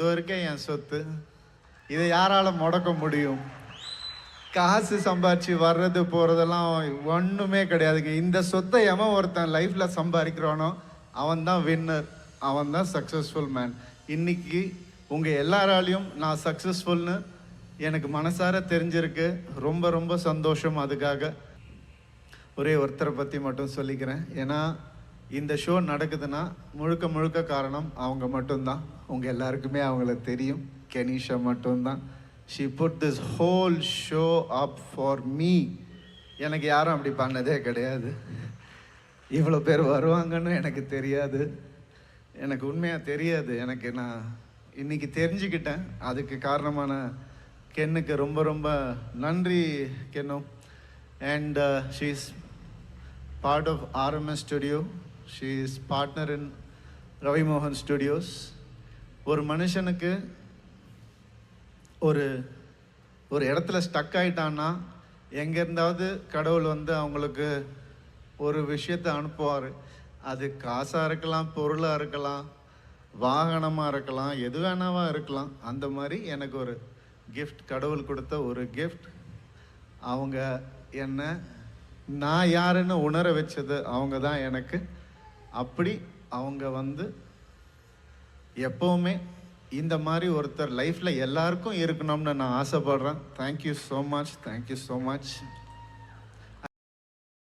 இதோ வரைக்கும் என் சொத்து. இதை யாரால முடக்க முடியும்? காசு சம்பாரிச்சு வர்றது போகிறதெல்லாம் ஒன்றுமே கிடையாதுங்க. இந்த சொத்தை எவன் ஒருத்தன் லைஃப்பில் சம்பாதிக்கிறானோ அவன் தான் வின்னர் அவன் தான் சக்ஸஸ்ஃபுல் மேன் இன்னைக்கு உங்கள் எல்லாராலையும் நான் சக்ஸஸ்ஃபுல்னு எனக்கு மனசார தெரிஞ்சிருக்கு. ரொம்ப ரொம்ப சந்தோஷம் அதுக்காக. ஒரே ஒருத்தரை பற்றி மட்டும் சொல்லிக்கிறேன். ஏன்னா இந்த ஷோ நடக்குதுன்னா முழுக்க முழுக்க காரணம் அவங்க மட்டும்தான். உங்கள் எல்லாருக்குமே அவங்கள தெரியும். கெனிஷா மட்டும்தான். She put this whole show up for me எனக்கு யாரும் அப்படி பண்ணதே கிடையாது. இவ்வளோ பேர் வருவாங்கன்னு எனக்கு தெரியாது. எனக்கு உண்மையாக தெரியாது. எனக்கு நான் இன்னைக்கு தெரிஞ்சுக்கிட்டேன். அதுக்கு காரணமான கென்னுக்கு ரொம்ப ரொம்ப நன்றி கென்னும். And she's part of RMS studio She is partner in Ravi Mohan studios ஒரு மனுஷனுக்கு ஒரு ஒரு இடத்துல ஸ்டக் ஆகிட்டான்னா எங்கே இருந்தாவது கடவுள் வந்து அவங்களுக்கு ஒரு விஷயத்தை அனுப்புவார். அது காசாக இருக்கலாம் பொருளாக இருக்கலாம் வாகனமாக இருக்கலாம் எது வேணாவா இருக்கலாம். அந்த மாதிரி எனக்கு ஒரு கிஃப்ட் கடவுள் கொடுத்த ஒரு கிஃப்ட் அவங்க என்ன நான் யாருன்னு உணர வச்சது அவங்க தான் எனக்கு அப்படி அவங்க வந்து எப்போவுமே இந்த மாதிரி ஒருத்தர் லைஃப்பில் எல்லாருக்கும் இருக்கணும்னு நான் ஆசைப்படுறேன். Thank you so much thank you so much